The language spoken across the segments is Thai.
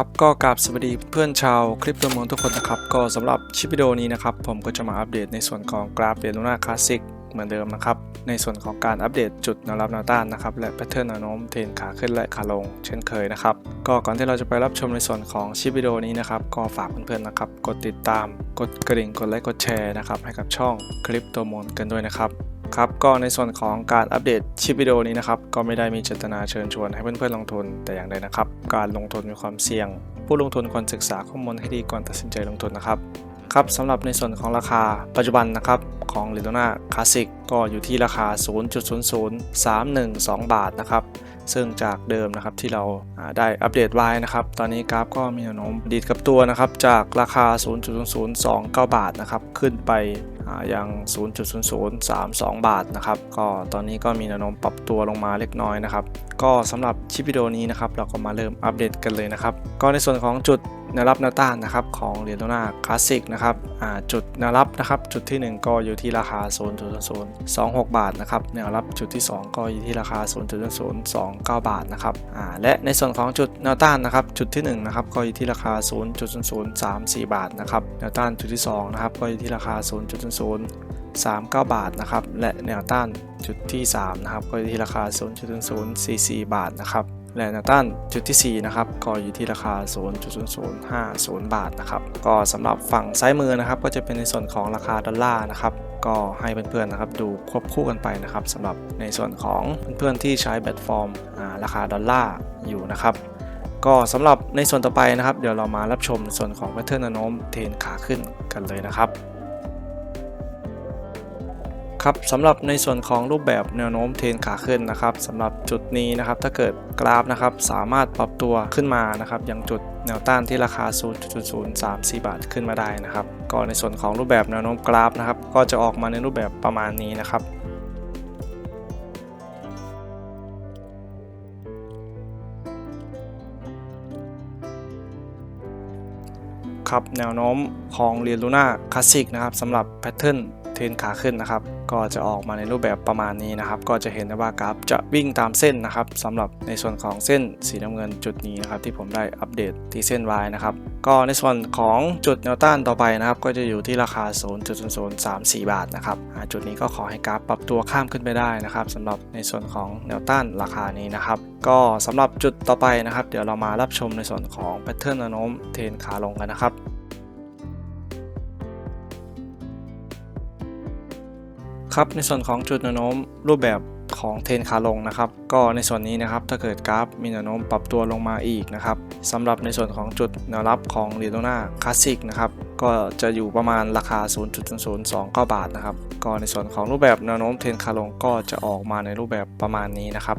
ครับก็กราบสวัสดีเพื่อนชาวคลิปตัวเมืองทุกคนนะครับก็สำหรับชิปวิดีโอนี้นะครับผมก็จะมาอัปเดตในส่วนของกราฟเดลูน่าคลาสสิกเหมือนเดิมนะครับในส่วนของการอัปเดตจุดแนวรับแนวต้านนะครับและแพทเทิร์นแนวโน้มเทรนขาขึ้นและขาลง เช่นเคยนะครับก็ก่อนที่เราจะไปรับชมในส่วนของชิปวิดีโอนี้นะครับก็ฝากเพื่อนๆนะครับกดติดตามกดกระดิ่งกดไลค์กดแชร์นะครับให้กับช่องคลิปตัวมูลกันด้วยนะครับ ครับก็ในส่วนของการอัปเดตชิปวิดีโอนี้นะครับก็ไม่ได้มีเจตนาเชิญชวนให้เพื่อนๆลงทุนแต่อย่างใดนะครับ การลงทุนมีความเสี่ยง ผู้ลงทุนควรศึกษาข้อมูลให้ดีก่อนตัดสินใจลงทุนนะครับครับสำหรับในส่วนของราคาปัจจุบันนะครับของ l ิโ o นาคลาสสิก็อยู่ที่ราคา 0.00312 บาทนะครับ ซึ่งจากเดิมนะครับที่เราได้อัปเดตไว้นะครับ ตอนนี้กราฟก็มีแนวโน้มดีดกับตัวนะครับ จากราคา 0.0029 บาทนะครับ ขึ้นไปอ่ายัง 0.0032 บาทนะครับ ก็ตอนนี้ก็มีแนวโน้มปรับตัวลงมาเล็กน้อยนะครับ ก็สำหรับชิปวิดีโอนี้นะครับ เราก็มาเริ่มอัปเดตกันเลยนะครับ ก็ในส่วนของจุดแนวรับแนวต้านนะครับของเหรียญโลนาคลาสสิกนะครับจุดแนวรับนะครับ จุดที่ 1 ก็อยู่ที่ราคา 0 0 26 บาทนะครับแนวรับจุดที่ 2 ก็อยู่ที่ราคา 0.029 บาทนะครับอ่าและในส่วนของจุดแนวต้านนะครับจุดที่1นะครับก็อยู่ที่ราคา 0.0034 บาทนะครับแนวต้านจุดที่2นะครับก็อยู่ที่ราคา 0.039 บาทนะครับและแนวต้านจุดที่3นะครับก็อยู่ที่ราคา 0.0044 บาทนะครับและแนวต้านจุดที่ 4 นะครับ ก็อยู่ที่ราคา 0.0050 บาทนะครับ ก็สำหรับฝั่งซ้ายมือนะครับ ก็จะเป็นในส่วนของราคาดอลลาร์นะครับ ก็ให้เพื่อนๆนะครับดูควบคู่กันไปนะครับสำหรับในส่วนของเพื่อนๆที่ใช้แพลตฟอร์มราคาดอลลาร์อยู่นะครับก็สำหรับในส่วนต่อไปนะครับ เดี๋ยวเรามารับชมส่วนของแพทเทิร์นแนวโน้มเทนขาขึ้นกันเลยนะครับครับสำหรับในส่วนของรูปแบบแนวโน้มเทรนขาขึ้นนะครับสำหรับจุดนี้นะครับถ้าเกิดกราฟนะครับสามารถปรับตัวขึ้นมานะครับยังจุดแนวต้านที่ราคา 0.034 บาทขึ้นมาได้นะครับ ก็ในส่วนของรูปแบบแนวโน้มกราฟนะครับ ก็จะออกมาในรูปแบบประมาณนี้นะครับครับแนวโน้มของเรียนลูน่าคลาสสิกนะครับสำหรับแพทเทิร์นเทรนขาขึ้นนะครับ ก็จะออกมาในรูปแบบประมาณนี้นะครับ ก็จะเห็นได้ว่ากราฟจะวิ่งตามเส้นนะครับสำหรับในส่วนของเส้นสีน้ำเงินจุดนี้นะครับที่ผมได้อัปเดตที่เส้น Y นะครับ ก็ในส่วนของจุดแนวต้านต่อไปนะครับ ก็จะอยู่ที่ราคา 0.0034 บาทนะครับจุดนี้ก็ขอให้กราฟปรับตัวข้ามขึ้นไปได้นะครับสำหรับในส่วนของแนวต้านราคานี้นะครับก็สำหรับจุดต่อไปนะครับ เดี๋ยวเรามารับชมในส่วนของแพทเทิร์นแนวโน้มเทรนขาลงกันนะครับ ครับในส่วนของจุดแนวโน้มรูปแบบของเทนขาลงนะครับ ก็ในส่วนนี้นะครับถ้าเกิดกราฟมีแนวโน้มปรับตัวลงมาอีกนะครับสำหรับในส่วนของจุดแนวรับของเรียโดนาคลาสสิกนะครับก็จะอยู่ประมาณราคา0.0029 บาทนะครับ ก็ในส่วนของรูปแบบแนวโน้มเทนขาลงก็จะออกมาในรูปแบบประมาณนี้นะครับ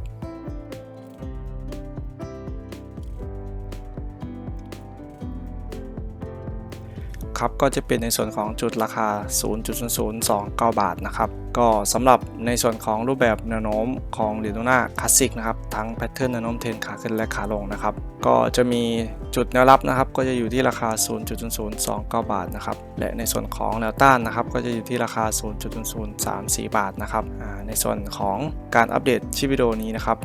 ครับก็จะเป็นในส่วนของจุดราคา 0.0029 บาทนะครับก็สำหรับในส่วนของรูปแบบแนวโน้มของเหรียญโนนาคลาสสิกนะครับทั้งแพทเทิร์นแนวโน้มเทรนขาขึ้นและขาลงนะครับ ก็จะมีจุดแนวรับนะครับ ก็จะอยู่ที่ราคา 0.0029 บาทนะครับ และในส่วนของแนวต้านนะครับ ก็จะอยู่ที่ราคา 0.0034 บาทนะครับในส่วนของการอัปเดตชิปวิดีโอนี้นะครับ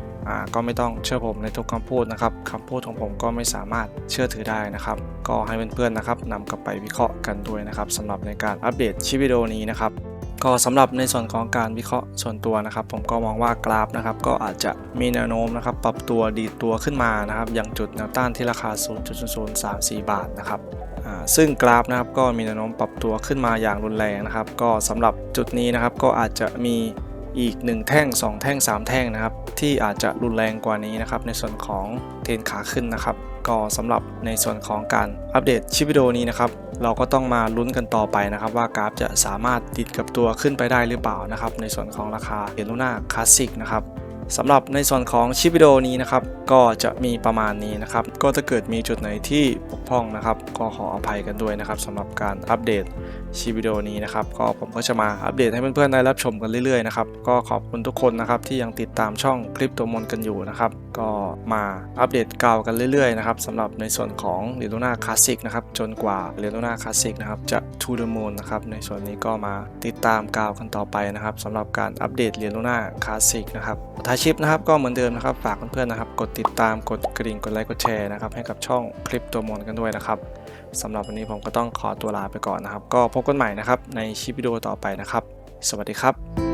ก็ไม่ต้องเชื่อผมในทุกคำพูดนะครับคำพูดของผมก็ไม่สามารถเชื่อถือได้นะครับ ก็ให้เพื่อนๆนะครับนำกลับไปวิเคราะห์กันด้วยนะครับสำหรับในการอัปเดตชิปวิดีโอนี้นะครับ ก็สำหรับในส่วนของการวิเคราะห์ส่วนตัวนะครับ ผมก็มองว่ากราฟนะครับก็อาจจะมีแนวโน้มนะครับปรับตัวดีตัวขึ้นมานะครับอย่างจุดแนวต้านที่ราคา 0.0034 บาทนะครับซึ่งกราฟนะครับก็มีแนวโน้มปรับตัวขึ้นมาอย่างรุนแรงนะครับ ก็สำหรับจุดนี้นะครับก็อาจจะมีอีก 1 แท่ง 2 แท่ง 3 แท่งนะครับที่อาจจะรุนแรงกว่านี้นะครับในส่วนของเทรนขาขึ้นนะครับ ก็สำหรับในส่วนของการอัปเดตชิปวิดีโอนี้นะครับ เราก็ต้องมาลุ้นกันต่อไปนะครับ ว่ากราฟจะสามารถติดกับตัวขึ้นไปได้หรือเปล่านะครับ ในส่วนของราคาเอลูน่าคลาสสิกนะครับ สำหรับในส่วนของชิปวิดีโอนี้นะครับก็จะมีประมาณนี้นะครับก็ถ้าเกิดมีจุดไหนที่บกพร่องนะครับ ก็ขออภัยกันด้วยนะครับสำหรับการอัปเดตชีวิดีโอนี้นะครับก็ผมก็จะมาอัปเดตให้เพื่อนๆได้รับชมกันเรื่อยๆนะครับก็ขอบคุณทุกคนนะครับที่ยังติดตามช่องคลิปตัวมนกันอยู่นะครับก็มาอัปเดตกาวกันเรื่อยๆนะครับสำหรับในส่วนของเรโ o นาคลาสสิกนะครับจนกว่าเรโ o นาคลาสสิกนะครับจะ to the moon นะครับในส่วนนี้ก็มาติดตามกาวกันต่อไปนะครับสำหรับการอัปเดตเรโ o นาคลาสสิกนะครับถ้าคลิปนะครับก็เหมือนเดิมนะครับฝากเพื่อนๆนะครับ กดติดตามกดกระดิ่งกดไลค์กดแชร์นะครับให้กับช่องคลิปตัวมนกันด้วยนะครับสำหรับวันนี้ผมก็ต้องขอตัวลาไปก่อนนะครับ ก็พบกันใหม่นะครับในคลิปวิดีโอต่อไปนะครับ สวัสดีครับ